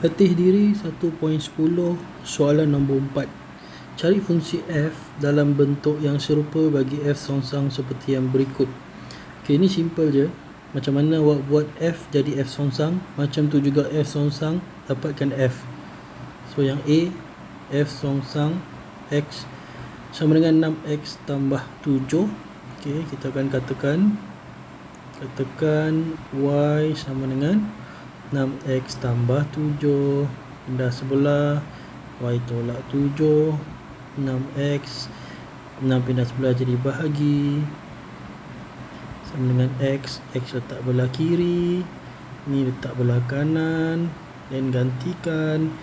Latih diri 1.10 soalan nombor 4. Cari fungsi f dalam bentuk yang serupa bagi f songsang seperti yang berikut. Okey, ini simple je. Macam mana awak buat f jadi f songsang, macam tu juga f songsang dapatkan f. So yang A f songsang x sama dengan 6x tambah 7. Okey, kita akan katakan katakan y sama dengan 6x tambah 7 pindah sebelah y tolak 7 6x 6 pindah sebelah jadi bahagi. Sama dengan x x letak belah kiri ni letak belah kanan dan gantikan.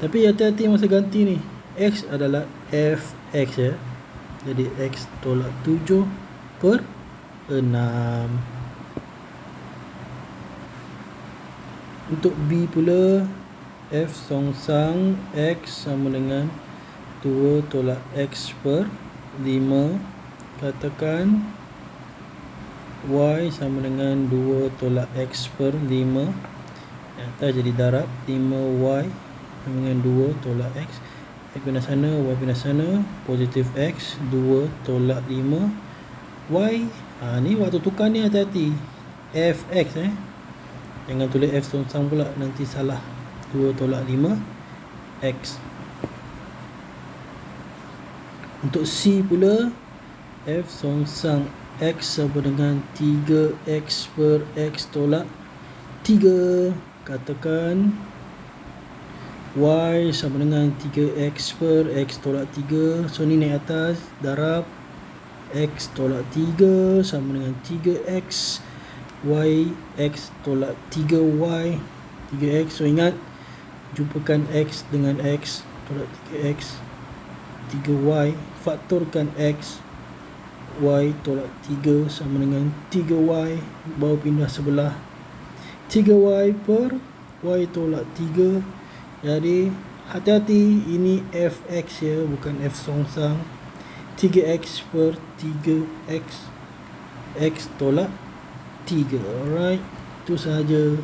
Tapi hati-hati masa ganti ni x adalah fx ya. Jadi x tolak 7 per 6 Untuk B pula F songsang X sama dengan 2 tolak X per 5 Katakan Y sama dengan 2 tolak X per 5 Kita jadi darab 5Y sama dengan 2 tolak X. X pindah sana, Y pindah sana Positif X 2 tolak 5 Y ha, Ni waktu tukar ni hati-hati. Fx eh Jangan tulis F songsang pula Nanti salah 2 tolak 5 X. Untuk C pula F songsang X sama dengan 3X per X tolak 3 Katakan Y sama dengan 3X per X tolak 3 So ni naik atas Darab X tolak 3 sama dengan 3X y x tolak 3y 3x so ingat jumpakan x dengan x tolak 3x 3y faktorkan x y tolak 3 sama dengan 3y bawa pindah sebelah. 3y per y tolak 3 jadi hati-hati ini fx ya bukan f songsang. 3x per 3x x tolak tiga alright. Itu sahaja